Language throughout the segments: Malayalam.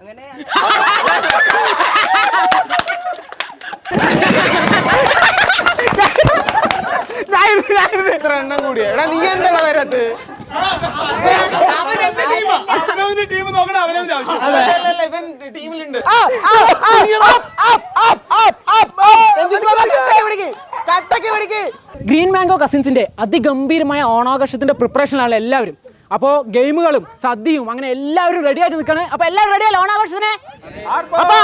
അങ്ങനെ ഇത്ര എണ്ണം കൂടി എടാ നീ എന്താ വരാത്ത്? ടീം നോക്കണം അവനവന്റെ ആവശ്യം. അല്ലല്ല ഇവൻ ടീമിലുണ്ട്. ഗ്രീൻ മാംഗോ കസിൻസിന്റെ അതിഗംഭീരമായ ഓണാഘോഷത്തിന്റെ പ്രിപ്പറേഷനിലാണ് എല്ലാവരും. അപ്പോൾ ഗെയിമുകളും സദ്യയും അങ്ങനെ എല്ലാവരും റെഡി ആയിട്ട് നിൽക്കണേ. അപ്പൊ എല്ലാവരും റെഡി അല്ലേ? ഓണാഘോഷത്തിന്? അപ്പൊ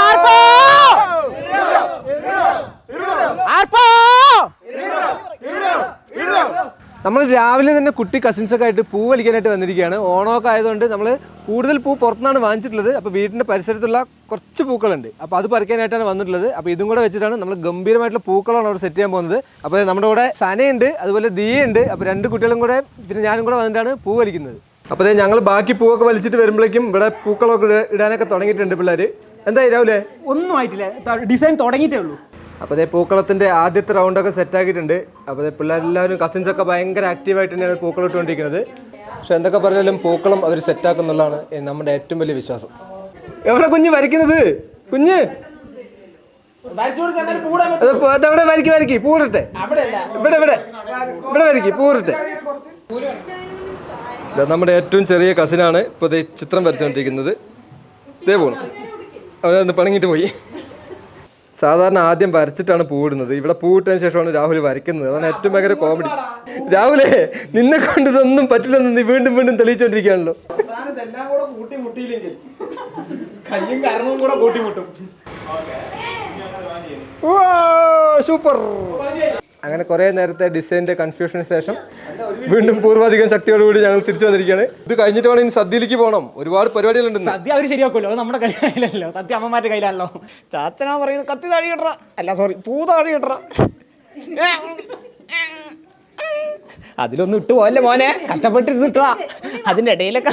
നമ്മൾ രാവിലെ തന്നെ കുട്ടി കസിൻസൊക്കെ ആയിട്ട് പൂ വലിക്കാനായിട്ട് വന്നിരിക്കുകയാണ്. ഓണമൊക്കെ ആയതുകൊണ്ട് നമ്മൾ കൂടുതൽ പൂ പുറത്തുനിന്നാണ് വാങ്ങിച്ചിട്ടുള്ളത്. അപ്പോൾ വീടിന്റെ പരിസരത്തുള്ള കുറച്ച് പൂക്കളുണ്ട്. അപ്പോൾ അത് പറിക്കാനായിട്ടാണ് വന്നിട്ടുള്ളത്. അപ്പോൾ ഇതും കൂടെ വെച്ചിട്ടാണ് നമ്മൾ ഗംഭീരമായിട്ടുള്ള പൂക്കളാണ് അവിടെ സെറ്റ് ചെയ്യാൻ പോകുന്നത്. അപ്പോൾ നമ്മുടെ കൂടെ സനയുണ്ട് അതുപോലെ ദിയുണ്ട് അപ്പോൾ രണ്ട് കുട്ടികളും കൂടെ പിന്നെ ഞാനും കൂടെ വന്നിട്ടാണ് പൂ വലിക്കുന്നത്. അപ്പോൾ ഞങ്ങൾ ബാക്കി പൂവൊക്കെ വലിച്ചിട്ട് വരുമ്പോഴേക്കും ഇവിടെ പൂക്കളൊക്കെ ഇടാനൊക്കെ തുടങ്ങിയിട്ടുണ്ട് പിള്ളേർ എന്തായി രാവിലെ ഒന്നും ആയിട്ടില്ല. ഡിസൈൻ തുടങ്ങിയിട്ടേ ഉള്ളൂ. അപ്പോൾ അതേ പൂക്കളത്തിന്റെ ആദ്യത്തെ റൗണ്ടൊക്കെ സെറ്റ് ആക്കിയിട്ടുണ്ട്. അപ്പോൾ അതേ പിള്ളേരെല്ലാവരും കസിൻസ് ഒക്കെ ഭയങ്കര ആക്റ്റീവായിട്ട് തന്നെയാണ് പൂക്കളം ഇട്ടുകൊണ്ടിരിക്കുന്നത്. പക്ഷെ എന്തൊക്കെ പറഞ്ഞാലും പൂക്കളം അവർ സെറ്റ് ആക്കുന്നുള്ളതാണ് എ- നമ്മുടെ ഏറ്റവും വലിയ വിശ്വാസം. എവിടെ കുഞ്ഞ് വരയ്ക്കുന്നത്? കുഞ്ഞ്? അതവിടെ വരയ്ക്ക് വരയ്ക്ക്. പൂരിട്ടെ ഇവിടെ ഇവിടെ. ഇവിടെ വരക്കി പൂരിട്ടെ ഇത് നമ്മുടെ ഏറ്റവും ചെറിയ കസിനാണ് ഇപ്പോൾ ചിത്രം വരച്ചുകൊണ്ടിരിക്കുന്നത് ഇതേ പോകണം അവരൊന്ന് പണങ്ങിട്ട് പോയി. സാധാരണ ആദ്യം വരച്ചിട്ടാണ് പൂവിടുന്നത് ഇവിടെ പൂവിട്ടതിന് ശേഷമാണ് രാഹുൽ വരയ്ക്കുന്നത്. അതാണ് ഏറ്റവും ഭയങ്കര കോമഡി രാഹുലേ നിന്നെ കൊണ്ട് ഇതൊന്നും പറ്റില്ലെന്ന് നീ വീണ്ടും വീണ്ടും തെളിയിച്ചോണ്ടിരിക്കുകയാണല്ലോ. കൂട്ടിമുട്ടും സൂപ്പർ. അങ്ങനെ കുറെ നേരത്തെ ഡിസൈന്റെ കൺഫ്യൂഷന് ശേഷം വീണ്ടും പൂർവാധികം ശക്തിയോടുകൂടി ഞങ്ങൾ തിരിച്ചു വന്നിരിക്കുകയാണ്. ഇത് കഴിഞ്ഞിട്ട് വേണം ഇനി സദ്യയിലേക്ക് പോകണം. ഒരുപാട് പരിപാടികളുണ്ട് സദ്യ അവർ ശരിയാക്കുമല്ലോ. അത് നമ്മുടെ കയ്യിലല്ലോ സദ്യ അമ്മമാരുടെ കയ്യിലാണല്ലോ. ചാച്ചനാ പറയുന്നത് കത്തി താഴെ കിട്ടറ അല്ല സോറി പൂ താഴെ കിട്ടറ അതിലൊന്നും ഇട്ട് പോവല്ലേ മോനെ? കഷ്ടപ്പെട്ടിരുന്ന് അതിന്റെ ഇടയിലൊക്കെ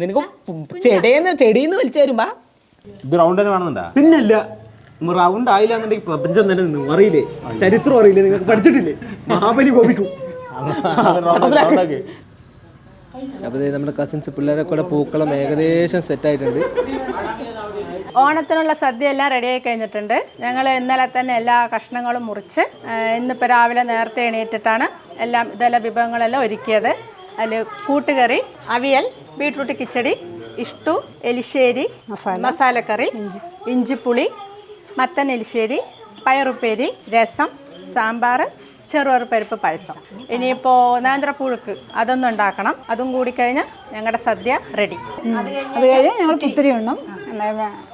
നിനക്ക് ചെടേന്ന് ചെടിന്ന് വലിച്ചു തരുമ്പോ ഇത് റൗണ്ട് തന്നെ വേണമെന്നുണ്ടാ? പിന്നല്ല. റൗണ്ട് ആയില്ല എന്നുണ്ടെങ്കിൽ പ്രപഞ്ചം തന്നെ നിന്നു. അറിയില്ലേ? ചരിത്രം അറിയില്ലേ? നിങ്ങൾക്ക് പഠിച്ചിട്ടില്ലേ? മഹാബലി കോപിക്കും. അപ്പോൾ ദേ നമ്മുടെ കസിൻസ് പിള്ളേരെ കൂടെ പൂക്കളം ഏകദേശം സെറ്റ് ആയിട്ടുണ്ട്. ഓണത്തിനുള്ള സദ്യ എല്ലാം റെഡിയായി കഴിഞ്ഞിട്ടുണ്ട്. ഞങ്ങൾ ഇന്നലെ തന്നെ എല്ലാ കഷ്ണങ്ങളും മുറിച്ച് ഇന്നിപ്പോൾ രാവിലെ നേരത്തെ എണീറ്റിട്ടാണ് എല്ലാം ഇതെല്ലാം വിഭവങ്ങളെല്ലാം ഒരുക്കിയത്. അതിൽ കൂട്ടുകറി അവിയൽ ബീട്രൂട്ട് കിച്ചടി ഇഷ്ടു എലിശ്ശേരി മസാലക്കറി ഇഞ്ചിപ്പുളി മത്തൻ എലിശ്ശേരി പയറുപ്പേരി രസം സാമ്പാർ ചെറുപയർ പരിപ്പ് പായസം. ഇനിയിപ്പോൾ നേന്ത്രപ്പുഴുക്ക് അതൊന്നും ഉണ്ടാക്കണം. അതും കൂടി കഴിഞ്ഞാൽ ഞങ്ങളുടെ സദ്യ റെഡി അത് കഴിഞ്ഞ് ഞങ്ങൾ കുത്തിരി ഉണ്ണും.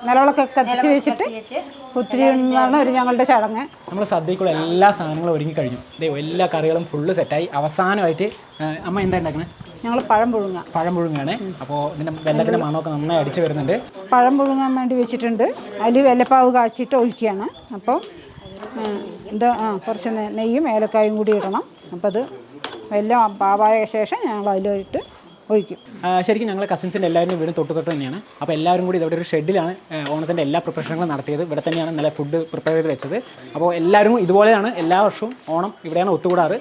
നിലവിളൊക്കെ കത്തിച്ച് വെച്ചിട്ട് കുത്തിരി ഉണ്ണാണ് ഒരു ഞങ്ങളുടെ ചടങ്ങ്. നമ്മൾ സദ്യക്കുള്ള എല്ലാ സാധനങ്ങളും ഒരുങ്ങി കഴിഞ്ഞു. ദേ എല്ലാ കറികളും ഫുള്ള് സെറ്റായി അവസാനമായിട്ട് അമ്മ എന്താ ഉണ്ടാക്കണേ? ഞങ്ങൾ പഴം പുഴുങ്ങ. പഴം പുഴുങ്ങാണ് അപ്പോൾ ഇതിന്റെ വെള്ളത്തിന്റെ മണമൊക്കെ നന്നായി അടിച്ച് വരുന്നുണ്ട്. പഴം പുഴുങ്ങാൻ വേണ്ടി വെച്ചിട്ടുണ്ട്. അതിൽ വെല്ലപ്പാവ് കാച്ചിട്ട് ഒഴിക്കുകയാണ്. അപ്പോൾ എന്താ ആ കുറച്ച് നെയ്യും ഏലക്കായും കൂടി ഇടണം. അപ്പോൾ അത് എല്ലാം പാവായ ശേഷം ഞങ്ങൾ അതിലോട്ട് ഒഴിക്കും. ശരിക്കും ഞങ്ങൾ കസിൻസിന്റെ എല്ലാവരും വീടും തൊട്ട് തൊട്ട് തന്നെയാണ്. അപ്പോൾ എല്ലാവരും കൂടി ഇവിടെ ഒരു ഷെഡിലാണ് ഓണത്തിന്റെ എല്ലാ പ്രിപ്പറേഷനുകളും നടത്തിയത്. ഇവിടെ തന്നെയാണ് നല്ല ഫുഡ് പ്രിപ്പയർ ചെയ്ത് വെച്ചത്. അപ്പോൾ എല്ലാവരും ഇതുപോലെയാണ് എല്ലാ വർഷവും ഓണം ഇവിടെയാണ് ഒത്തുകൂടാറ്.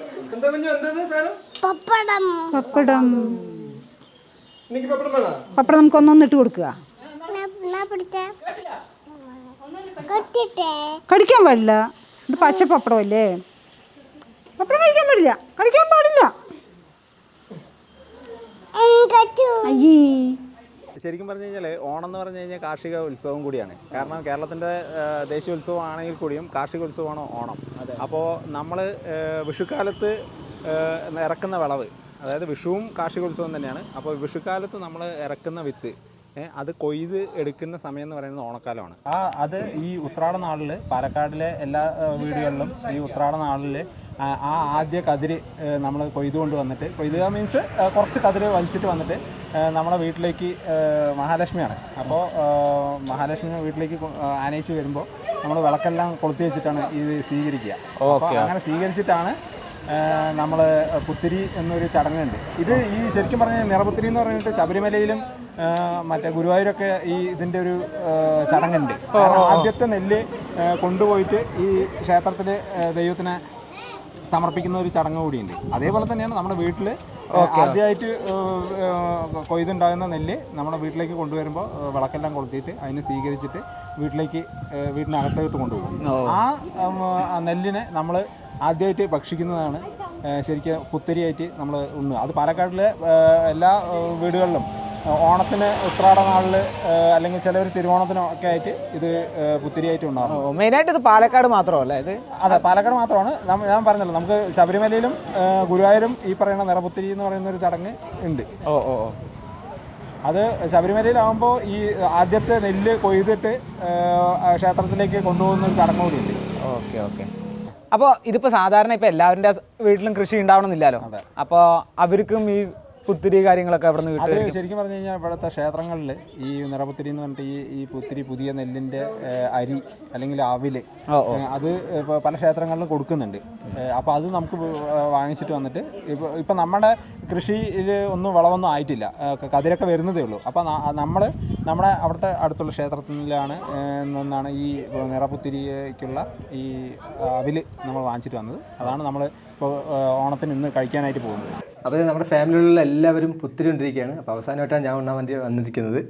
പപ്പടം. പപ്പടം. പപ്പടം നമുക്ക് ഒന്നൊന്ന് ഇട്ട് കൊടുക്കുക. കടിക്കാൻ പാടില്ല. ഇത് പച്ച പപ്പടം അല്ലേ പപ്പടം കഴിക്കാൻ പാടില്ല. കടിക്കാൻ പാടില്ല. അയ്യേ. ശരിക്കും പറഞ്ഞു കഴിഞ്ഞാൽ ഓണം എന്ന് പറഞ്ഞു കഴിഞ്ഞാൽ കാർഷിക ഉത്സവം കൂടിയാണ്. കാരണം കേരളത്തിന്റെ ദേശീയ ഉത്സവം ആണെങ്കിൽ കൂടിയും കാർഷിക ഉത്സവമാണ് ഓണം. അപ്പോൾ നമ്മൾ വിഷുക്കാലത്ത് ഇറക്കുന്ന വിളവ് അതായത് വിഷുവും കാർഷിക ഉത്സവം തന്നെയാണ്. അപ്പോൾ വിഷുക്കാലത്ത് നമ്മൾ ഇറക്കുന്ന വിത്ത് അത് കൊയ്ത് എടുക്കുന്ന സമയം എന്ന് പറയുന്നത് ഓണക്കാലമാണ്. ആ അത് ഈ ഉത്രാട നാളിൽ പാലക്കാടിലെ എല്ലാ വീടുകളിലും ഈ ഉത്രാട നാളിൽ ആ ആദ്യ കതിര് നമ്മൾ കൊയ്തുകൊണ്ട് വന്നിട്ട് കൊയ്തുക മീൻസ് കുറച്ച് കതിര് വലിച്ചിട്ട് വന്നിട്ട് നമ്മുടെ നമ്മളെ വീട്ടിലേക്ക് മഹാലക്ഷ്മിയാണ്. അപ്പോൾ മഹാലക്ഷ്മി വീട്ടിലേക്ക് ആനയിച്ച് വരുമ്പോൾ നമ്മൾ വിളക്കെല്ലാം കൊളുത്തി വെച്ചിട്ടാണ് ഇത് സ്വീകരിക്കുക. അപ്പോൾ അങ്ങനെ സ്വീകരിച്ചിട്ടാണ് നമ്മൾ പുത്തിരി എന്നൊരു ചടങ്ങുണ്ട്. ഇത് ഈ ശരിക്കും പറഞ്ഞാൽ നിറപുത്തിരി എന്ന് പറഞ്ഞിട്ട് ശബരിമലയിലും മറ്റേ ഗുരുവായൂരൊക്കെ ഈ ഇതിന്റെ ഒരു ചടങ്ങുണ്ട്. ആദ്യത്തെ നെല്ല് കൊണ്ടുപോയിട്ട് ഈ ക്ഷേത്രത്തിൽ ദൈവത്തിനെ സമർപ്പിക്കുന്ന ഒരു ചടങ്ങ് കൂടിയുണ്ട്. അതേപോലെ തന്നെയാണ് നമ്മുടെ വീട്ടിൽ ആദ്യമായിട്ട് കൊയ്തുണ്ടാകുന്ന നെല്ല് നമ്മുടെ വീട്ടിലേക്ക് കൊണ്ടുവരുമ്പോൾ വിളക്കെല്ലാം കൊളുത്തിയിട്ട് അതിനെ സ്വീകരിച്ചിട്ട് വീട്ടിലേക്ക് ഏഹ്, വീടിനകത്തോട്ട് കൊണ്ടുപോകും. ആ നെല്ലിനെ നമ്മൾ ആദ്യമായിട്ട് ഭക്ഷിക്കുന്നതാണ് ശരിക്കും കുത്തരിയായിട്ട് നമ്മൾ ഉണ്ണുക. അത് പാലക്കാട്ടിലെ എല്ലാ വീടുകളിലും ഓണത്തിന് ഉത്രാട നാളിൽ അല്ലെങ്കിൽ ചിലവർ തിരുവോണത്തിനോ ഒക്കെ ആയിട്ട് ഇത് പുത്തിരിയായിട്ട് ഉണ്ടാകും മെയിനായിട്ട് ഇത് പാലക്കാട് മാത്രമല്ല ഇത്? അതെ പാലക്കാട് മാത്രമാണ്. ഞാൻ പറഞ്ഞല്ലോ നമുക്ക് ശബരിമലയിലും ഗുരുവായൂരും ഈ പറയുന്ന നിറപുത്തിരി എന്ന് പറയുന്ന ഒരു ചടങ്ങ് ഉണ്ട്. ഓ ഓ അത് ശബരിമലയിലാവുമ്പോൾ ഈ ആദ്യത്തെ നെല്ല് കൊയ്തിട്ട് ക്ഷേത്രത്തിലേക്ക് കൊണ്ടുപോകുന്ന ഒരു ചടങ്ങ് കൂടിയുണ്ട് ഓക്കെ ഓക്കെ. അപ്പോൾ ഇതിപ്പോൾ സാധാരണ ഇപ്പോൾ എല്ലാവരുടെ വീട്ടിലും കൃഷി ഉണ്ടാവണമെന്നില്ലല്ലോ. അപ്പോൾ അവർക്കും ഈ പുത്തിരി കാര്യങ്ങളൊക്കെ അവിടെ നിന്ന് കിട്ടും ശരിക്കും പറഞ്ഞു കഴിഞ്ഞാൽ ഇവിടുത്തെ ക്ഷേത്രങ്ങളിൽ ഈ നിറപുത്തിരി എന്ന് പറഞ്ഞിട്ട് ഈ ഈ പുത്തിരി പുതിയ നെല്ലിന്റെ അരി അല്ലെങ്കിൽ അവിൽ അത് പല ക്ഷേത്രങ്ങളിലും കൊടുക്കുന്നുണ്ട്. അപ്പോൾ അത് നമുക്ക് വാങ്ങിച്ചിട്ട് വന്നിട്ട് ഇപ്പോൾ ഇപ്പം നമ്മുടെ കൃഷിയിൽ ഒന്നും വളമൊന്നും ആയിട്ടില്ല. കതിരൊക്കെ വരുന്നതേ ഉള്ളൂ. അപ്പോൾ നമ്മൾ നമ്മുടെ അവിടുത്തെ അടുത്തുള്ള ക്ഷേത്രത്തിലാണ് നിന്നാണ് ഈ നിറപുത്തിരിക്കുള്ള ഈ അവിൽ നമ്മൾ വാങ്ങിച്ചിട്ട് വന്നത്. അതാണ് നമ്മൾ ഇപ്പോൾ ഓണത്തിന് ഇന്ന് കഴിക്കാനായിട്ട് പോകുന്നത്. അപ്പോൾ നമ്മുടെ ഫാമിലിയിലുള്ള എല്ലാവരും പുത്തിരി കൊണ്ടിരിക്കുകയാണ് അപ്പോൾ അവസാനമായിട്ടാണ് ഞാൻ ഉണ്ണാൻ വേണ്ടി വന്നിരിക്കുന്നത്.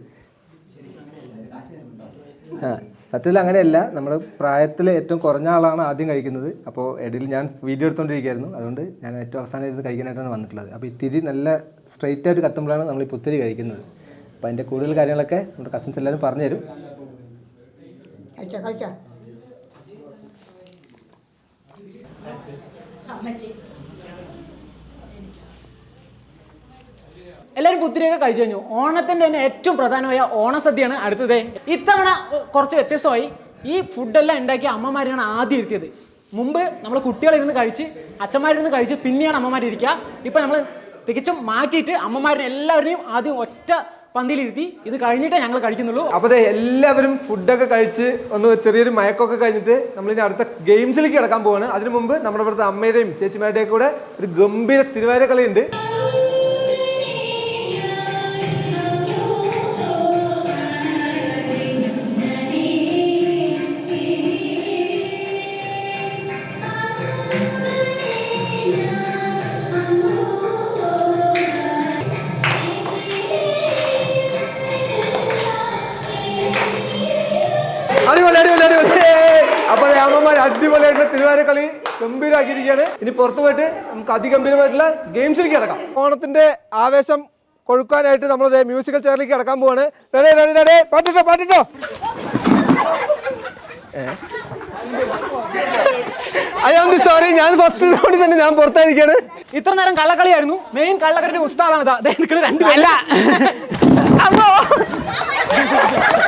ആ സത്യത്തിൽ അങ്ങനെയല്ല. നമ്മൾ പ്രായത്തിൽ ഏറ്റവും കുറഞ്ഞ ആളാണ് ആദ്യം കഴിക്കുന്നത്. അപ്പോൾ ഇടയിൽ ഞാൻ വീഡിയോ എടുത്തുകൊണ്ടിരിക്കുകയായിരുന്നു അതുകൊണ്ട് ഞാൻ ഏറ്റവും അവസാനം ഇരുന്ന് കഴിക്കാനായിട്ടാണ് വന്നിട്ടുള്ളത്. അപ്പോൾ ഇത്തിരി നല്ല സ്ട്രെയിറ്റ് ആയിട്ട് കത്തുമ്പോഴാണ് നമ്മൾ ഈ പുത്തിരി കഴിക്കുന്നത്. അപ്പോൾ അതിന്റെ കൂടുതൽ കാര്യങ്ങളൊക്കെ നമ്മുടെ കസിൻസ് എല്ലാവരും പറഞ്ഞു തരും എല്ലാവരും പുത്തിരിയൊക്കെ കഴിച്ചു കഴിഞ്ഞു. ഓണത്തിന്റെ തന്നെ ഏറ്റവും പ്രധാനമായ ഓണസദ്യയാണ് അടുത്തത്. ഇത്തവണ കുറച്ച് വ്യത്യസ്തമായി ഈ ഫുഡെല്ലാം ഉണ്ടാക്കിയ അമ്മമാരെയാണ് ആദ്യം ഇരുത്തിയത് മുമ്പ് നമ്മൾ കുട്ടികളിരുന്ന് കഴിച്ച് അച്ഛന്മാരിരുന്ന് കഴിച്ച് പിന്നെയാണ് അമ്മമാരിരിക്കുക ഇപ്പം നമ്മൾ തികച്ചും മാറ്റിയിട്ട് അമ്മമാരിനെ എല്ലാവരെയും ആദ്യം ഒറ്റ പന്തിയിലിരുത്തി ഇത് കഴിഞ്ഞിട്ടേ ഞങ്ങൾ കഴിക്കുന്നുള്ളൂ. അപ്പോൾ എല്ലാവരും ഫുഡൊക്കെ കഴിച്ച് ഒന്ന് ചെറിയൊരു മയക്കൊക്കെ കഴിഞ്ഞിട്ട് നമ്മളിനി അടുത്ത ഗെയിംസിലേക്ക് കിടക്കാൻ പോവാണ്. അതിനു മുമ്പ് നമ്മുടെ ഇവിടുത്തെ അമ്മയുടെയും ചേച്ചിമാരുടെയും കൂടെ ഒരു ഗംഭീര തിരുവാര കളിയുണ്ട് തിരുവാതിര കളി ഗംഭീരമാക്കിയിരിക്കുകയാണ് ഇനി പുറത്തു പോയിട്ട് നമുക്ക് അതിഗംഭീരമായിട്ടുള്ള ഗെയിംസിലേക്ക് കിടക്കാം. ഓണത്തിന്റെ ആവേശം കൊഴുക്കാനായിട്ട് നമ്മൾ മ്യൂസിക്കൽ ചെയറിലേക്ക് കിടക്കാൻ പോവാണ്. Ready ready ready. പാട്ടിട്ടോ പാട്ടിട്ടോ. I'm sorry. ഞാൻ ഫസ്റ്റ് റൗണ്ടിൽ തന്നെ ഞാൻ പുറത്തായിരിക്കാണ്. ഇത്ര നേരം കള്ളക്കളിയായിരുന്നു. മെയിൻ കള്ളക്കളിയുടെ ഉസ്താദാണ് അല്ല. ദേ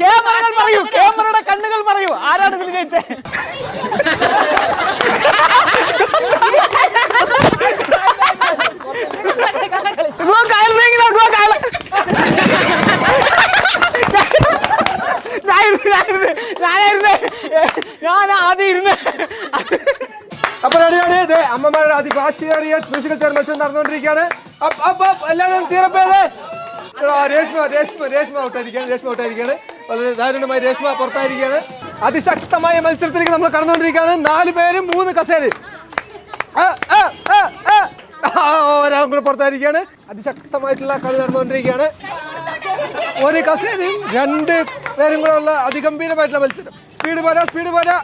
ക്യാമറകൾ പറയൂ ക്യാമറയുടെ കണ്ണുകൾ പറയൂ. ആരാണ് ഇതിൽ ജയിച്ചത് ഞാൻ ആദ്യം ഇരുന്ന്. അപ്പൊ റെഡി റെഡി ദേ അമ്മമാരുടെ അതിഭാഷികേറിയ മ്യൂസിക്കൽ ചെയർ മത്സരം നടന്നുകൊണ്ടിരിക്കുകയാണ്. എല്ലാവരും ചീറപ്പേത് രേഷ്മ രേഷ്മ രേഷ്മ ഔട്ടായിരിക്കുകയാണ് രേഷ്മ ഔട്ടായിരിക്കുകയാണ് വളരെ ദാരുണമായി രേഷ്മ പുറത്തായിരിക്കുകയാണ്. അതിശക്തമായ മത്സരത്തിലേക്ക് നമ്മൾ കടന്നുകൊണ്ടിരിക്കുകയാണ്. നാല് പേരും മൂന്ന് കസേര ഒരാളും കൂടെ പുറത്തായിരിക്കുകയാണ്. അതിശക്തമായിട്ടുള്ള കളി നടന്നുകൊണ്ടിരിക്കുകയാണ്. ഒരു കസേരയും രണ്ട് പേരും കൂടെ ഉള്ള അതിഗംഭീരമായിട്ടുള്ള മത്സരം. സ്പീഡ് പോരാ സ്പീഡ് പോരാ!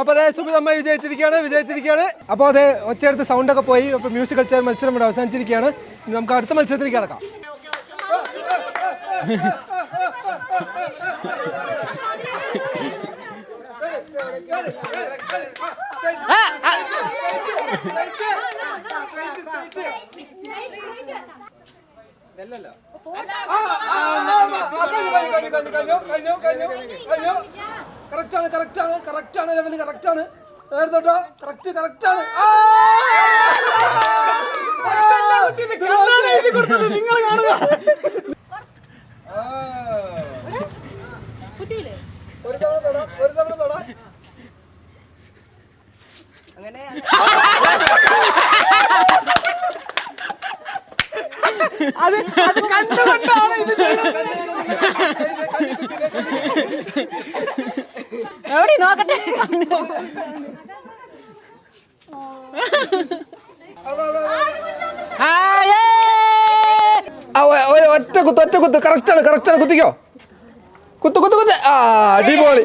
അപ്പൊ അതെ സുബിതമ്മ വിജയിച്ചിരിക്കുകയാണ് വിജയിച്ചിരിക്കുകയാണ്. അപ്പോൾ അതെ ഒച്ചയെടുത്ത് സൗണ്ടൊക്കെ പോയി. അപ്പൊ മ്യൂസിക്കൽ ചെയർ മത്സരം ഇവിടെ അവസാനിച്ചിരിക്കുകയാണ്. നമുക്ക് അടുത്ത മത്സരത്തിലേക്ക് കിടക്കാം കറക്റ്റാണ് കറക്റ്റാണ് കറക്റ്റാണ് ലെവൽ കറക്റ്റാണ് നേരത്തോട്ടോ കറക്റ്റ് കറക്റ്റ് ആണ്. നിങ്ങൾ കാണുക. ഒരു തവണ ഒരു തവണ അങ്ങനെ അത് അത് കണ്ടുകൊണ്ടാണ് ഇത് എവിടെ നോക്കട്ടെ. ഒറ്റ കുത്ത് ഒറ്റ കുത്ത്. കറക്റ്റാണ് കറക്റ്റാണ് കുത്തിക്കോ? കുത്ത് കുത്ത് കുത്ത്. ആ അടിപൊളി.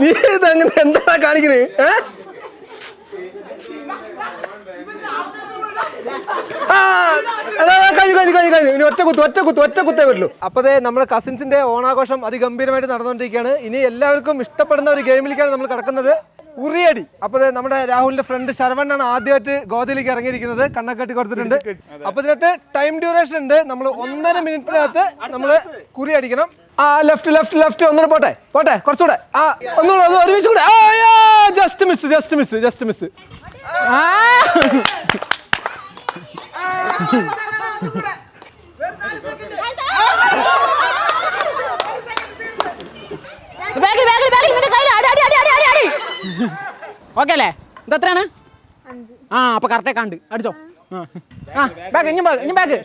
നീ ഇത് അങ്ങനെ എന്താ കാണിക്കണേ? ഏ? ആ, എടാ, കഴിഞ്ഞു കഴിഞ്ഞു കഴിഞ്ഞു കഴിഞ്ഞു ഇനി ഒറ്റ കുത്ത് ഒറ്റ കുത്ത് ഒറ്റ കുത്തേ വരുള്ളൂ. അപ്പോഴേ നമ്മുടെ കസിൻസിന്റെ ഓണാഘോഷം അതിഗംഭീരമായിട്ട് നടന്നുകൊണ്ടിരിക്കുകയാണ്. ഇനി എല്ലാവർക്കും ഇഷ്ടപ്പെടുന്ന ഒരു ഗെയിമിലേക്കാണ് നമ്മൾ കിടക്കുന്നത്. ഉറിയടി അപ്പോൾ നമ്മുടെ രാഹുലിന്റെ ഫ്രണ്ട് ശരവണ്ണാണ് ആദ്യമായിട്ട് ഗോതയിലേക്ക് ഇറങ്ങിയിരിക്കുന്നത് കണ്ണക്കെട്ടി കൊടുത്തിട്ടുണ്ട് അപ്പൊ ഇതിനകത്ത് ടൈം ഡ്യൂറേഷൻ ഉണ്ട് നമ്മൾ ഒന്നര മിനിറ്റിനകത്ത് നമ്മൾ കുറി അടിക്കണം ആ ലെഫ്റ്റ് ലെഫ്റ്റ് ലെഫ്റ്റ് ഒന്നുകൂടെ പോട്ടെ പോട്ടെ കുറച്ചുകൂടെ ആ ഒന്നുകൂടെ ഒന്ന് ഒരുമിച്ച് കൂടെ ആ just miss just miss just miss ബാക്കിൽ ഓക്കെ അല്ലേ? ഇത് എത്രയാണ്? ആ അപ്പൊ കറക്റ്റേ കണ്ട്. അടിച്ചോ. ആ. ആ ബാക്ക് ഇനി ബാക്ക് ഇനി ബാക്ക്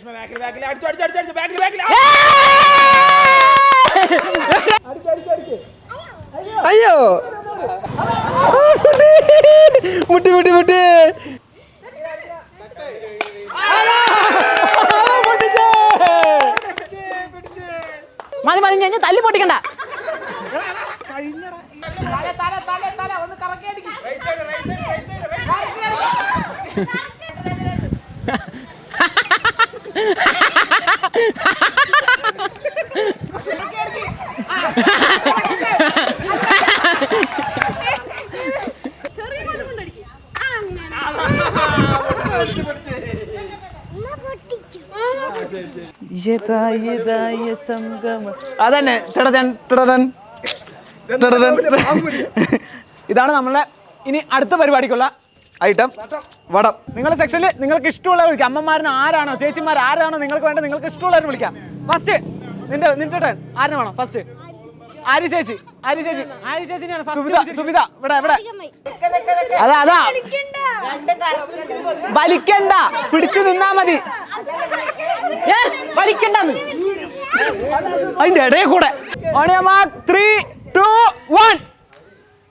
അയ്യോ. മുട്ടി മുട്ടി മുട്ടി. മതി മതി ഞാൻ തല്ലി പൊട്ടിക്കണ്ട. അതന്നെ. ഇതാണ് നമ്മളെ ഇനി അടുത്ത പരിപാടിക്കുള്ള ഐറ്റം വടം. നിങ്ങളുടെ സെക്ഷനിൽ നിങ്ങൾക്ക് ഇഷ്ടമുള്ളവർ വിളിക്കാം. അമ്മമാരിന് ആരാണോ ചേച്ചിമാർ ആരാണോ നിങ്ങൾക്ക് വേണ്ട നിങ്ങൾക്ക് ഇഷ്ടമുള്ളവർ വിളിക്കാം. ഫസ്റ്റ് നിന്റെ നിന്റെ ടേൺ ആരിന് വേണം? ഫസ്റ്റ് ആരി ചേച്ചി. ആരി ചേച്ചി. ആര് ചേച്ചി സുബിത സുബിത ഇവിടെ ഇവിടെ. അതാ അതാ. വലിക്കണ്ട. പിടിച്ചു നിന്നാ മതി. വലിക്കണ്ടെന്ന്. അതിന്റെ ഇടയിൽ കൂടെ. ഓണിയമാ ത്രീ ടു വൺ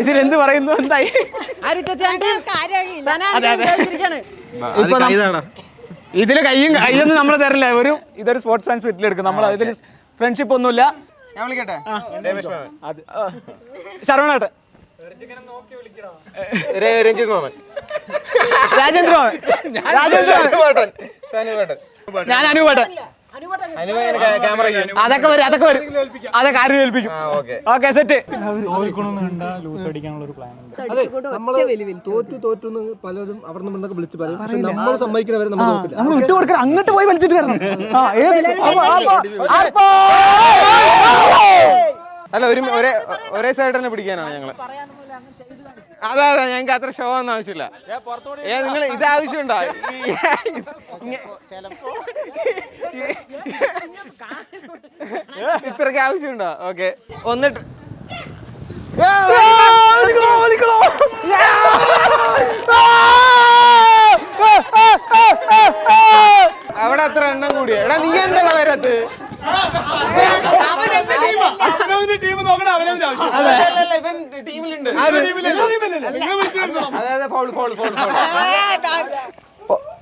ഇതിലെന്ത് പറയുന്നു? എന്തായി? ഇപ്പൊ ഇതിൽ കയ്യും കയ്യൊന്നും നമ്മൾ തരില്ല. ഒരു ഇതൊരു സ്പോർട്സ് ആൻഡ് ഫിറ്റിൽ എടുക്കും. നമ്മൾ അതിൽ ഫ്രണ്ട്ഷിപ്പ് ഒന്നുമില്ല. ഞാൻ വിളിക്കട്ടെ? രമേശ് ഞാൻ അനുപേട്ടൻ അതൊക്കെ വരും അതൊക്കെ വരും. അതൊക്കെ ആരും ഏൽപ്പിക്കും. ഓക്കെ. സെറ്റ്. തോറ്റു തോറ്റു പലരും അവിടെ നിന്നൊക്കെ വിളിച്ച് പറയും. പക്ഷെ നമ്മൾ സമ്മതിക്കുന്നവരെ നമ്മൾ നോക്കില്ല നമ്മൾ വിട്ടു കൊടുക്കണം. അങ്ങോട്ട് പോയി വിളിച്ചിട്ട് വരണം. അല്ല ഒരു ഒരേ ഒരേ സൈഡ് തന്നെ പിടിക്കാനാണ് ഞങ്ങൾ. അതെ അതെ ഞങ്ങൾക്ക് അത്ര ഷോ ഒന്നും ആവശ്യമില്ല. ഏ നിങ്ങൾ ഇത് ആവശ്യമുണ്ടോ? ഇത്രക്ക് ആവശ്യമുണ്ടോ? ഓക്കെ. ഒന്നിട്ട് അവിടെ അത്ര എണ്ണം കൂടിയ. എടാ നീ എന്താ വരത്ത്?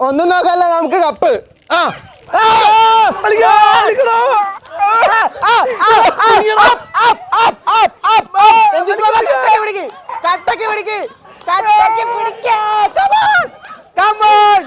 ഒന്നും നോക്കാല്ല നമുക്ക് കപ്പ്. ആ. കട്ടക്ക് പിടിക്ക് കട്ടക്ക് പിടിക്കേ. കമോൺ കമോൺ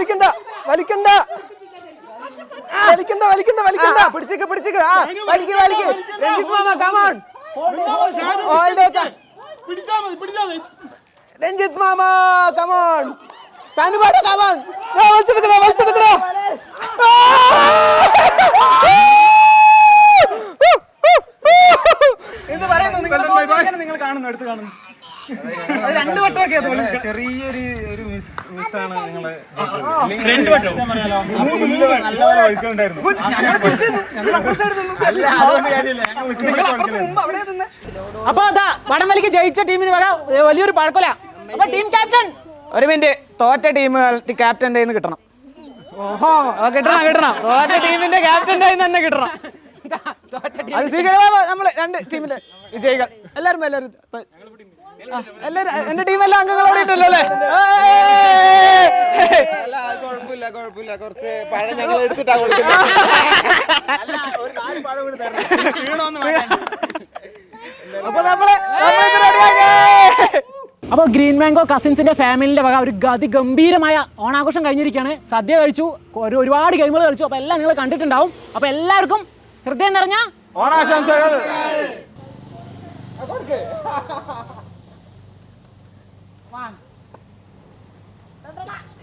വലിക്കണ്ട വലിക്കണ്ട. വലിക്കണ്ട വലിക്കണ്ട വലിക്കണ്ട. വലിക്കണ്ട പിടിച്ചേക്ക് പിടിച്ചേക്ക്. ആ വലിക്ക് വലിക്ക്. രഞ്ജിത്ത് മാമ കമാൺ രഞ്ജിത്ത് മാമ കമാൺ സാനുപാട കമാൺ വലിച്ചെടുക്കണ വലിച്ചെടുക്കണ എന്ത് പറയുന്നു നിങ്ങൾ നിങ്ങൾ കാണുന്നു അടുത്ത് കാണുന്നു. അത് രണ്ട് വട്ടമൊക്കെ ചെറിയൊരു ഒരു മിസ്സാണ് നിങ്ങൾ അപ്പൊ അതാ വടംവലിക്ക് ജയിച്ച ടീമിന് വക വലിയൊരു പഴക്കൊല. അപ്പൊ ടീം ക്യാപ്റ്റൻ? ഒരു മിനിറ്റ് തോറ്റ ടീം ക്യാപ്റ്റന്റെ നിന്ന് കിട്ടണം. ഓഹോ അത് കിട്ടണം കിട്ടണം. തോറ്റ ടീമിന്റെ ക്യാപ്റ്റന്റെ തന്നെ കിട്ടണം. അത് സ്വീകരമായി നമ്മൾ രണ്ട് ടീമിലെ വിജയികൾ. എല്ലാരും എല്ലാരും ത- ആ, എല്ലാരും എന്റെ ടീമെല്ലാം അംഗങ്ങൾ അവിടെ ഇട്ടല്ലോ അല്ലേ! കുഴപ്പമില്ല. കുറച്ച് പഴം ഞങ്ങൾ എടുത്തിട്ടാ കൊടുക്കുന്നത്. അപ്പൊ നമ്മൾ. അപ്പോൾ ഗ്രീൻ മാംഗോ കസിൻസിന്റെ ഫാമിലിന്റെ വക ഒരു ഗതി ഗംഭീരമായ ഓണാഘോഷം കഴിഞ്ഞിരിക്കുകയാണ്. സദ്യ കഴിച്ചു ഒരു ഒരുപാട് ഗെയിമുകൾ കളിച്ചു. അപ്പോൾ എല്ലാം നിങ്ങൾ കണ്ടിട്ടുണ്ടാവും. അപ്പോൾ എല്ലാവർക്കും ഹൃദയം നിറഞ്ഞ ഓണാശംസകൾ.